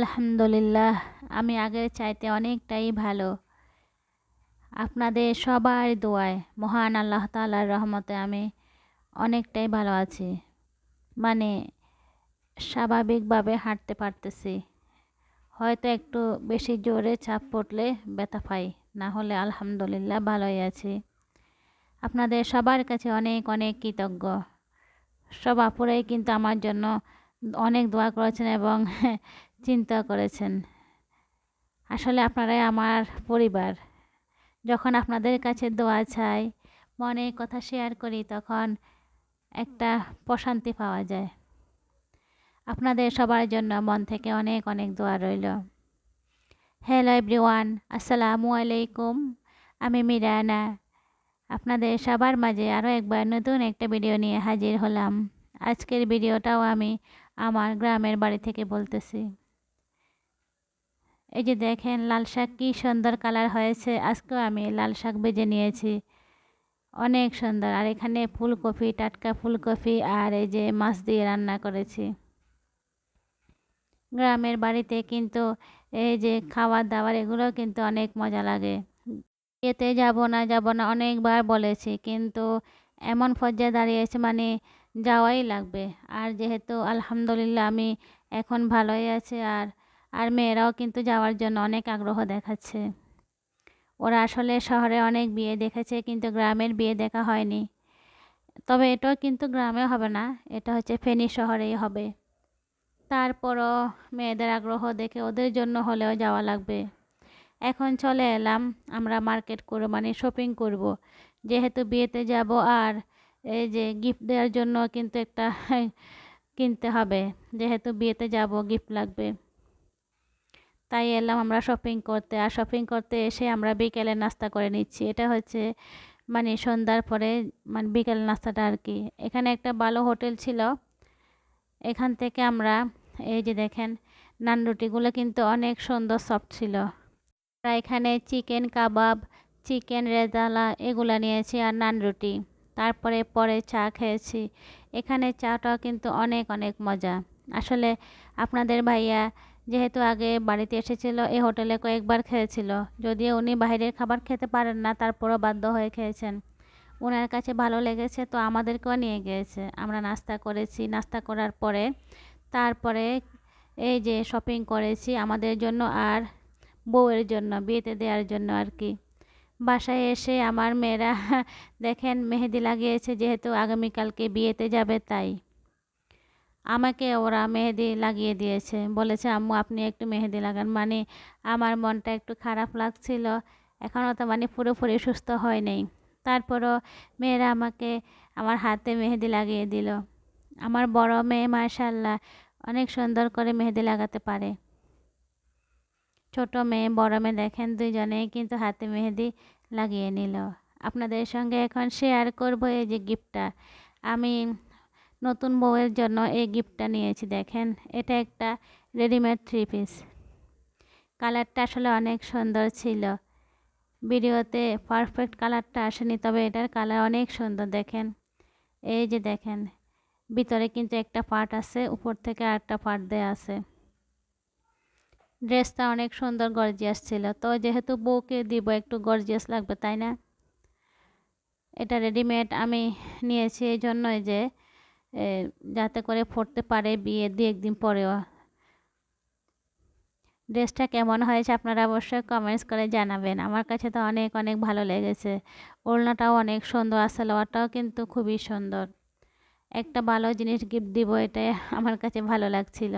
আলহামদুলিল্লাহ, আমি আগের চাইতে অনেকটাই ভালো। আপনাদের সবার দোয়ায় মহান আল্লাহ তালার রহমতে আমি অনেকটাই ভালো আছি। মানে স্বাভাবিকভাবে হাঁটতে পারতেছি। হয়তো একটু বেশি জোরে চাপ পড়লে ব্যথা পাই, না হলে আলহামদুলিল্লাহ ভালোই আছি। আপনাদের সবার কাছে অনেক অনেক কৃতজ্ঞ। সব আপুরাই কিন্তু আমার জন্য অনেক দোয়া করেছেন এবং চিন্তা করেছেন। আসলে আপনারাই আমার পরিবার। যখন আপনাদের কাছে দোয়া চাই মনে কথা শেয়ার করি, তখন একটা প্রশান্তি পাওয়া যায়। আপনাদের সবার জন্য মন থেকে অনেক অনেক দোয়া রইল। হ্যালো এভরিওয়ান আসসালামু আলাইকুম। আমি মিরানা। আপনাদের সবার মাঝে আরও একবার নতুন একটা ভিডিও নিয়ে হাজির হলাম। আজকের ভিডিওটাও আমি আমার গ্রামের বাড়ি থেকে বলতেছি। এই যে দেখেন লাল শাক কী সুন্দর কালার হয়েছে। আজকেও আমি লাল শাক বেজে নিয়েছি। অনেক সুন্দর। আর এখানে ফুলকপি, টাটকা ফুলকপি আর এই যে মাছ দিয়ে রান্না করেছি। গ্রামের বাড়িতে কিন্তু এই যে খাবার দাবার এগুলো কিন্তু অনেক মজা লাগে। এতে যাব না যাব না অনেকবার বলেছি, কিন্তু এমন পর্যায়ে দাঁড়িয়েছে মানে যাওয়াই লাগবে। আর যেহেতু আলহামদুলিল্লাহ আমি এখন ভালোই আছে আর আর মেয়েরাও কিন্তু যাওয়ার জন্য অনেক আগ্রহ দেখাচ্ছে। ওরা আসলে শহরে অনেক বিয়ে দেখেছে, কিন্তু গ্রামের বিয়ে দেখা হয়নি। তবে এটাও কিন্তু গ্রামে হবে না, এটা হচ্ছে ফেনী শহরেই হবে। তারপরও মেয়েদের আগ্রহ দেখে ওদের জন্য হলেও যাওয়া লাগবে। এখন চলে এলাম, আমরা মার্কেট করব মানে শপিং করব। যেহেতু বিয়েতে যাব আর এই যে গিফট দেওয়ার জন্য কিন্তু একটা কিনতে হবে। যেহেতু বিয়েতে যাব, গিফট লাগবে। তাই এলাম আমরা শপিং করতে। আর শপিং করতে এসে আমরা বিকেলে নাস্তা করে নিচ্ছি। এটা হচ্ছে মানে সন্ধ্যার পরে মানে বিকেল নাস্তাটা আর কি। এখানে একটা ভালো হোটেল ছিল। এখান থেকে আমরা, এই যে দেখেন, নান রুটিগুলো কিন্তু অনেক সুন্দর সফট ছিল। আমরা এখানে চিকেন কাবাব, চিকেন রেজালা এগুলো নিয়েছি আর নান রুটি। তারপরে পরে চা খেয়েছি। এখানে চাটাও কিন্তু অনেক অনেক মজা। আসলে আপনাদের ভাইয়া যেহেতু আগে বাড়িতে এসেছিল এই হোটেলে কয়েকবার খেয়েছিল। যদিও উনি বাইরের খাবার খেতে পারেন না, তারপরও বাধ্য হয়ে খেয়েছেন। ওনার কাছে ভালো লেগেছে তো আমাদেরকেও নিয়ে গিয়েছে। আমরা নাস্তা করেছি। নাস্তা করার পরে, তারপরে এই যে শপিং করেছি আমাদের জন্য আর বউয়ের জন্য, বিয়েতে দেওয়ার জন্য আর কি। বাসায় এসে আমার মেয়েরা, দেখেন মেহেদি লাগিয়েছে, যেহেতু আগামীকালকে বিয়েতে যাবে তাই। আমাকে ওরা মেহেদি লাগিয়ে দিয়েছে। বলেছে, আম্মু, আপনি একটু মেহেদি লাগান। মানে আমার মনটা একটু খারাপ লাগছিল। এখনও তো মানে পুরোপুরি সুস্থ হয় নেই। তারপরও মেয়েরা আমাকে আমার হাতে মেহেদি লাগিয়ে দিল। আমার বড় মেয়ে মার্শাল্লাহ অনেক সুন্দর করে মেহেদি লাগাতে পারে। ছোট মেয়ে, বড় মেয়ে দেখেন, দুইজনেই কিন্তু হাতে মেহেদি লাগিয়ে নিল। আপনাদের সঙ্গে এখন শেয়ার করব এই যে গিফটটা আমি নতুন বউয়ের জন্য এই গিফটটা নিয়েছি, দেখেন। এটা একটা রেডিমেড থ্রি পিস কালারটা আসলে অনেক সুন্দর ছিল। ভিডিওতে পারফেক্ট কালারটা আসেনি, তবে এটার কালার অনেক সুন্দর, দেখেন। এই যে দেখেন, ভিতরে কিন্তু একটা পার্ট আছে, উপর থেকে আরেকটা পার্ট দেওয়া আছে। ড্রেসটা অনেক সুন্দর গর্জিয়াস ছিল। তো যেহেতু বউকে দিব, একটু গর্জিয়াস লাগবে, তাই না? এটা রেডিমেড আমি নিয়েছি, এই জন্যই যে যাতে করে পড়তে পারে বিয়ে দু একদিন পরেও। ড্রেসটা কেমন হয়েছে আপনারা অবশ্যই কমেন্টস করে জানাবেন। আমার কাছে তো অনেক অনেক ভালো লেগেছে। ওড়নাটাও অনেক সুন্দর আর সালোয়ারটাও কিন্তু খুবই সুন্দর। একটা ভালো জিনিস গিফট দিব, এটাই আমার কাছে ভালো লাগছিল।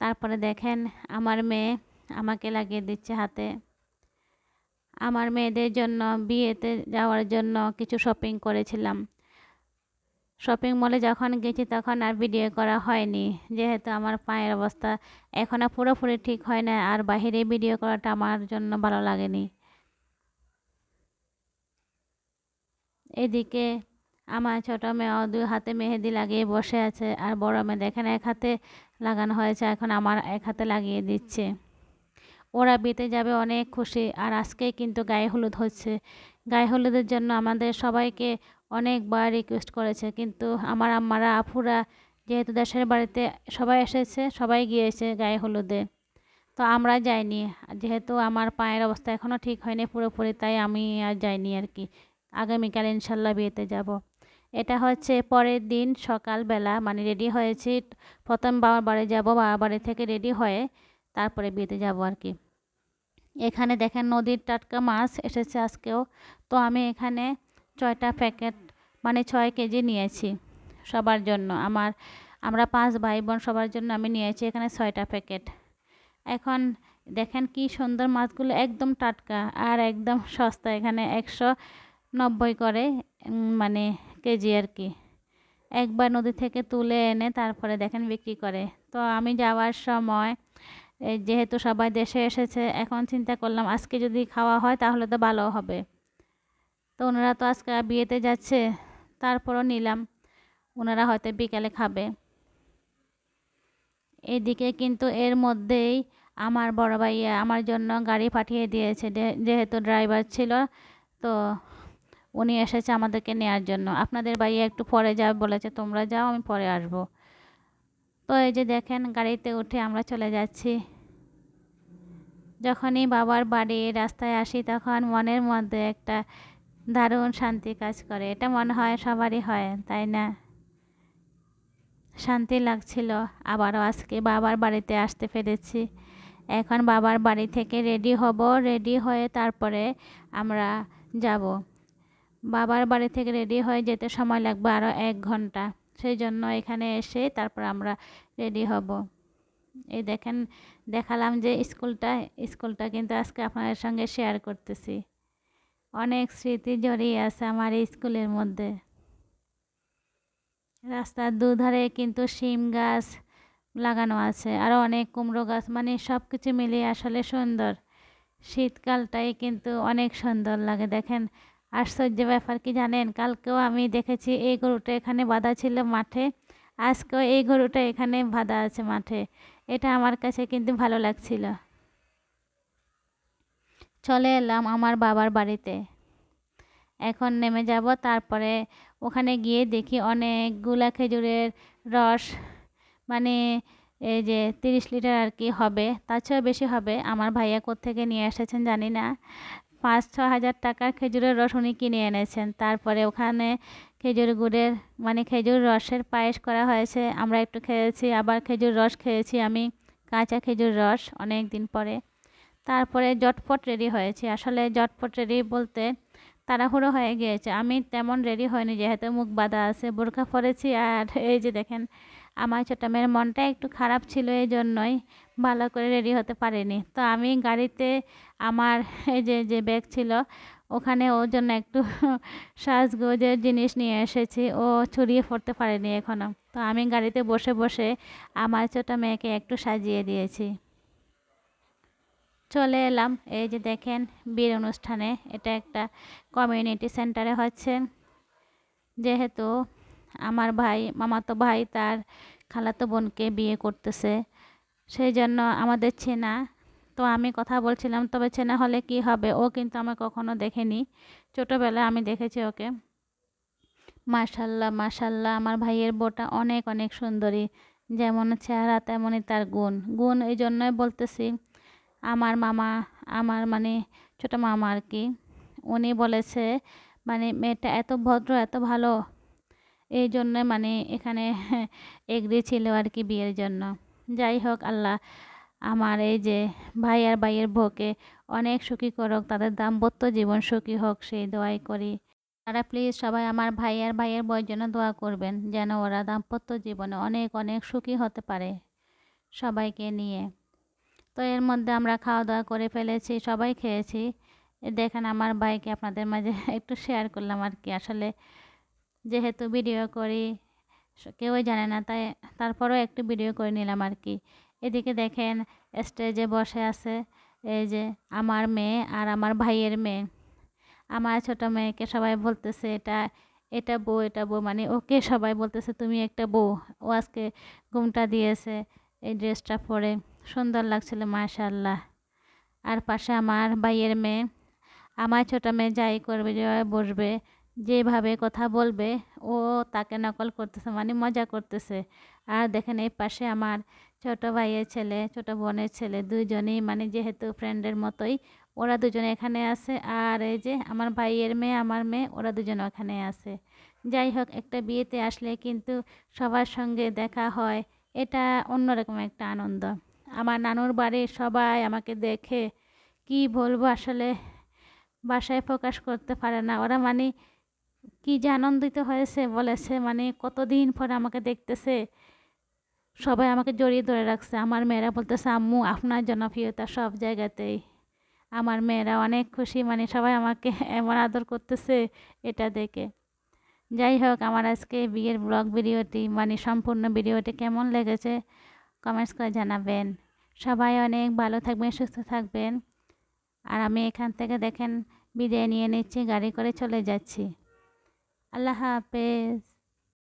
তারপরে দেখেন, আমার মেয়ে আমাকে লাগিয়ে দিচ্ছে হাতে। আমার মেয়েদের জন্য, বিয়েতে যাওয়ার জন্য কিছু শপিং করেছিলাম। শপিং মলে যখন গেছি তখন আর ভিডিও করা হয়নি। যেহেতু আমার পায়ের অবস্থা এখনও পুরোপুরি ঠিক হয় না, আর বাহিরে ভিডিও করাটা আমার জন্য ভালো লাগেনি। এদিকে আমার ছোটো মেয়েও দুই হাতে মেহেদি লাগিয়ে বসে আছে, আর বড় মেয়ে দেখেন এক হাতে লাগানো হয়েছে, এখন আমার এক হাতে লাগিয়ে দিচ্ছে। ওরা বিতে যাবে অনেক খুশি, আর আজকেই কিন্তু গায়ে হলুদ হচ্ছে। গায়ে হলুদের জন্য আমাদের সবাইকে অনেকবার রিকোয়েস্ট করেছে। কিন্তু আমার আম্মারা আফুরা যেহেতু দেশের বাড়িতে সবাই এসেছে, সবাই গিয়েছে গায়ে হলুদে। তো আমরা যাইনি। যেহেতু আমার পায়ের অবস্থা এখনও ঠিক হয়নি পুরোপুরি, তাই আমি আর যাইনি আর কি। আগামীকাল ইনশাল্লাহ বিয়েতে যাব। এটা হচ্ছে পরের দিন সকালবেলা মানে রেডি হয়েছি। প্রথম বাবার বাড়ি যাব, বাবার বাড়ি থেকে রেডি হয়ে তারপরে বিয়েতে যাব আর কি। এখানে দেখেন নদীর টাটকা মাছ এসেছে আজকেও। তো আমি এখানে ছয়টা প্যাকেট মানে ছয় কেজি নিয়েছি সবার জন্য। আমার, আমরা পাঁচ ভাই বোন সবার জন্য আমি নিয়েছি এখানে ছয়টা প্যাকেট। এখন দেখেন কি সুন্দর মাছগুলো একদম টাটকা আর একদম সস্তা, এখানে একশো নব্বই করে মানে কেজি আর কি। একবার নদী থেকে তুলে এনে তারপরে দেখেন বিক্রি করে। তো আমি যাওয়ার সময় যেহেতু সবাই দেশে এসেছে, এখন চিন্তা করলাম আজকে যদি খাওয়া হয় তাহলে তো ভালো হবে। তো ওনারা তো আজকে বিয়েতে যাচ্ছে, তারপরও নিলাম। ওনারা হয়তো বিকালে খাবে। এদিকে কিন্তু এর মধ্যেই আমার বড় ভাইয়া আমার জন্য গাড়ি পাঠিয়ে দিয়েছে যেহেতু ড্রাইভার ছিল, তো উনি এসেছে আমাদেরকে নেওয়ার জন্য। আপনাদের ভাইয়া একটু পরে যাবে বলেছে, তোমরা যাও, আমি পরে আসব। তো এই যে দেখেন, গাড়িতে উঠে আমরা চলে যাচ্ছি। যখনই বাবার বাড়ি রাস্তায় আসি, তখন মনের মধ্যে একটা দারুণ শান্তি কাজ করে। এটা মনে হয় সবারই হয়, তাই না? শান্তি লাগছিল। আবারও আজকে বাবার বাড়িতে আসতে পেরেছি। এখন বাবার বাড়ি থেকে রেডি হব। রেডি হয়ে তারপরে আমরা যাব। বাবার বাড়ি থেকে রেডি হয়ে যেতে সময় লাগবে আরও এক ঘণ্টা। সেই জন্য এখানে এসে তারপর আমরা রেডি হব। এই দেখেন, দেখালাম যে স্কুলটা স্কুলটা কিন্তু আজকে আপনাদের সঙ্গে শেয়ার করতেছি। অনেক স্মৃতি জড়িয়ে আছে আমার স্কুলের মধ্যে। রাস্তার দুধারে কিন্তু শিম গাছ লাগানো আছে আরও অনেক কুমড়ো গাছ মানে সব কিছু মিলিয়ে আসলে সুন্দর। শীতকালটাই কিন্তু অনেক সুন্দর লাগে, দেখেন। আশ্চর্য ব্যাপার কি জানেন? কালকেও আমি দেখেছি এই গরুটা এখানে বাঁধা ছিল মাঠে, আজকেও এই গরুটা এখানে বাঁধা আছে মাঠে। এটা আমার কাছে কিন্তু ভালো লাগছিল। চলে এলাম আমার বাবার বাড়িতে। এখন নেমে যাব, তারপরে ওখানে গিয়ে দেখি অনেকগুলা খেজুরের রস মানে এই যে তিরিশ লিটার আর কি হবে, তার চেয়েও বেশি হবে। আমার ভাইয়া থেকে নিয়ে এসেছেন জানি না। পাঁচ, ছ হাজার টাকার খেজুরের রস উনি কিনে এনেছেন। তারপরে ওখানে খেজুর গুড়ের মানে খেজুর রসের পায়েস করা হয়েছে। আমরা একটু খেয়েছি, আবার খেজুর রস খেয়েছি আমি, কাঁচা খেজুর রস অনেক দিন পরে। তারপরে জটপট রেডি হয়েছি। আসলে জটপট রেডি বলতে তাড়াহুড়ো হয়ে গিয়েছে। আমি তেমন রেডি হয়নি, যেহেতু মুখ বাঁধা আছে, বোরখা পরেছি আর এই যে দেখেন, আমার ছোটো মেয়ের মনটা একটু খারাপ ছিল এই জন্যই ভালো করে রেডি হতে পারিনি। তো আমি গাড়িতে আমার এই যে যে ব্যাগ ছিল, ওখানে ওর জন্য একটু সাজগোজের জিনিস নিয়ে এসেছি। ও ছড়িয়ে পড়তে পারেনি এখনও তো আমি গাড়িতে বসে বসে আমার ছোটো মেয়েকে একটু সাজিয়ে দিয়েছি। চলে এলাম। এই যে দেখেন, বীর অনুষ্ঠানে এটা একটা কমিউনিটি সেন্টারে হচ্ছে। যেহেতু আমার ভাই, মামাতো ভাই তার খালাতো বোনকে বিয়ে করতেছে, সেই জন্য আমাদের চেনা। তো আমি কথা বলছিলাম, তবে চেনা হলে কি হবে? ও কিন্তু আমার কখনো দেখেনি। ছোটোবেলায় আমি দেখেছি ওকে। মাশাল্লাহ মাশাল্লাহ, আমার ভাইয়ের বউটা অনেক অনেক সুন্দরী। যেমন চেহারা, তেমনই তার গুণ। গুণ এই জন্যই বলতেছি আমার মামা, আমার মানে ছোটো মামা আর কি উনি বলেছে মানে মেয়েটা এত ভদ্র, এত ভালো। এই জন্য মানে এখানে এগ্রি ছিল আর কি বিয়ের জন্য। যাই হোক, আল্লাহ আমার এই যে ভাই আর ভাইয়ের ভোকে অনেক সুখী করুক, তাদের দাম্পত্য জীবন সুখী হোক, সেই দোয়াই করি। তারা প্লিজ সবাই আমার ভাই আর ভাইয়ের বইয়ের জন্য দোয়া করবেন, যেন ওরা দাম্পত্য জীবনে অনেক অনেক সুখী হতে পারে সবাইকে নিয়ে। তো এর মধ্যে আমরা খাওয়া দাওয়া করে ফেলেছি, সবাই খেয়েছি। দেখেন আমার ভাইকে আপনাদের মাঝে একটু শেয়ার করলাম আর কি। আসলে যেহেতু ভিডিও করি কেউই জানে না, তাই তারপরেও একটু ভিডিও করে নিলাম আর কি। এদিকে দেখেন স্টেজে বসে আছে এই যে আমার মেয়ে আর আমার ভাইয়ের মেয়ে। আমার ছোট মেয়েকে সবাই বলতেছে, এটা এটা বউ এটা বউ। মানে ওকে সবাই বলতেছে, তুমি একটা বউ। ও আজকে ঘুমটা দিয়েছে এই ড্রেসটা পরে। সুন্দর লাগছিল মাশাল্লাহ আর পাশে আমার ভাইয়ের মেয়ে, আমার ছোটো মেয়ে যাই করবে, যে বসবে, যেভাবে কথা বলবে, ও তাকে নকল করতেছে মানে মজা করতেছে। আর দেখেন এই পাশে আমার ছোট ভাইয়ের ছেলে, ছোট বোনের ছেলে দুজনেই মানে যেহেতু ফ্রেন্ডের মতোই, ওরা দুজনে এখানে আছে। আর এই যে আমার ভাইয়ের মেয়ে, আমার মেয়ে, ওরা দুজন ওখানে আছে। যাই হোক, একটা বিয়েতে আসলে কিন্তু সবার সঙ্গে দেখা হয়, এটা অন্যরকম একটা আনন্দ। আমার নানুর বাড়ির সবাই আমাকে দেখে কি বলব আসলে? বাসায় প্রকাশ করতে পারে না। ওরা মানে কি যে আনন্দিত হয়েছে বলেছে মানে কতদিন পরে আমাকে দেখতেছে? সবাই আমাকে জড়িয়ে ধরে রাখছে। আমার মেয়েরা বলতেছে, আম্মু, আপনার জনপ্রিয়তা সব জায়গাতেই। আমার মেয়েরা অনেক খুশি মানে সবাই আমাকে এমন আদর করতেছে এটা দেখে। যাই হোক, আমার আজকে বিয়ের ব্লগ ভিডিওটি মানে সম্পূর্ণ ভিডিওটি কেমন লেগেছে কমেন্টস করে জানাবেন। সবাই অনেক ভালো থাকবেন, সুস্থ থাকবেন। আর আমি এখান থেকে দেখেন, বিদায় নিয়ে নিচ্ছি, গাড়ি করে চলে যাচ্ছি। আল্লাহ হাফেজ।